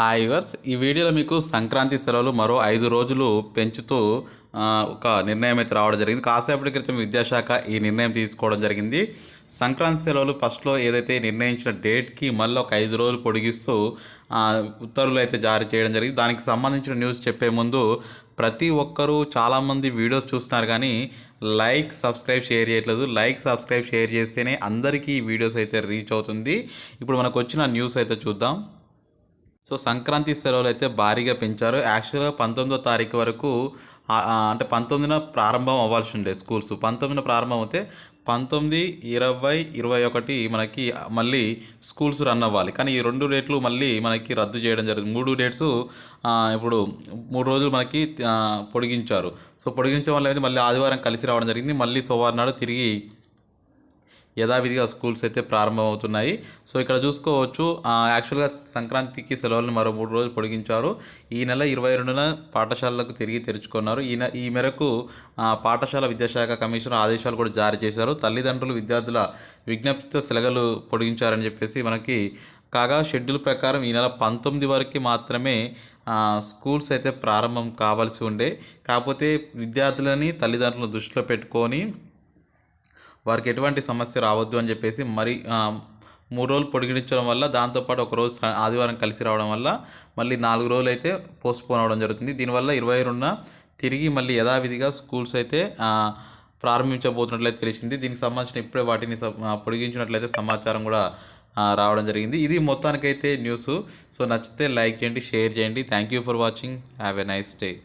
Hi verse ఈ వీడియోలో మీకు సంక్రాంతి సెలవులు మరో ఐదు రోజులు పెంచుతూ ఒక నిర్ణయం అయితే రావడం జరిగింది. కాసేపటి క్రితం విద్యాశాఖ ఈ నిర్ణయం తీసుకోవడం జరిగింది. సంక్రాంతి సెలవులు ఫస్ట్లో ఏదైతే నిర్ణయించిన డేట్కి మళ్ళీ ఒక ఐదు రోజులు పొడిగిస్తూ ఉత్తర్వులు అయితే జారీ చేయడం జరిగింది. దానికి సంబంధించిన న్యూస్ చెప్పే ముందు ప్రతి ఒక్కరూ చాలామంది వీడియోస్ చూస్తున్నారు కానీ లైక్ సబ్స్క్రైబ్ షేర్ చేయట్లేదు. లైక్ సబ్స్క్రైబ్ షేర్ చేస్తేనే అందరికీ ఈ వీడియోస్ అయితే రీచ్ అవుతుంది. ఇప్పుడు మనకు వచ్చిన న్యూస్ అయితే చూద్దాం. సో సంక్రాంతి సెలవులు అయితే భారీగా పెంచారు. యాక్చువల్గా పంతొమ్మిదో తారీఖు వరకు అంటే పంతొమ్మిదిన ప్రారంభం అవ్వాల్సి ఉండే స్కూల్స్. పంతొమ్మిదిన ప్రారంభం అయితే పంతొమ్మిది ఇరవై ఇరవై ఒకటి మనకి మళ్ళీ స్కూల్స్ రన్ అవ్వాలి. కానీ ఈ రెండు డేట్లు మళ్ళీ మనకి రద్దు చేయడం జరిగింది. మూడు డేట్స్ ఇప్పుడు మూడు రోజులు మనకి పొడిగించారు. సో పొడిగించడం వల్ల అయితే మళ్ళీ ఆదివారం కలిసి రావడం జరిగింది. మళ్ళీ సోమవారం నాడు తిరిగి యథావిధిగా స్కూల్స్ అయితే ప్రారంభమవుతున్నాయి. సో ఇక్కడ చూసుకోవచ్చు యాక్చువల్గా సంక్రాంతికి సెలవులను మరో మూడు రోజులు పొడిగించారు. ఈ నెల ఇరవై రెండున పాఠశాలలకు తిరిగి తెరుచుకున్నారు. ఈ ఈ మేరకు పాఠశాల విద్యాశాఖ కమిషనర్ ఆదేశాలు కూడా జారీ చేశారు. తల్లిదండ్రులు విద్యార్థుల విజ్ఞప్తితో సెలవులు పొడిగించారని చెప్పేసి మనకి కాగా షెడ్యూల్ ప్రకారం ఈ నెల పంతొమ్మిది వరకు మాత్రమే స్కూల్స్ అయితే ప్రారంభం కావాల్సి ఉండే. కాకపోతే విద్యార్థులని తల్లిదండ్రులను దృష్టిలో పెట్టుకొని వారికి ఎటువంటి సమస్య రావద్దు అని చెప్పేసి మరి మూడు రోజులు పొడిగించడం వల్ల దాంతోపాటు ఒక రోజు ఆదివారం కలిసి రావడం వల్ల మళ్ళీ నాలుగు రోజులు అయితే పోస్ట్పోన్ అవడం జరుగుతుంది. దీనివల్ల ఇరవై రెండున తిరిగి మళ్ళీ యథావిధిగా స్కూల్స్ అయితే ప్రారంభించబోతున్నట్లయితే తెలిసింది. దీనికి సంబంధించిన ఇప్పుడే వాటిని స- పొడిగించినట్లయితే సమాచారం కూడా రావడం జరిగింది. ఇది మొత్తానికైతే న్యూస్ సో నచ్చితే లైక్ చేయండి షేర్ చేయండి. Thank you for watching have a nice day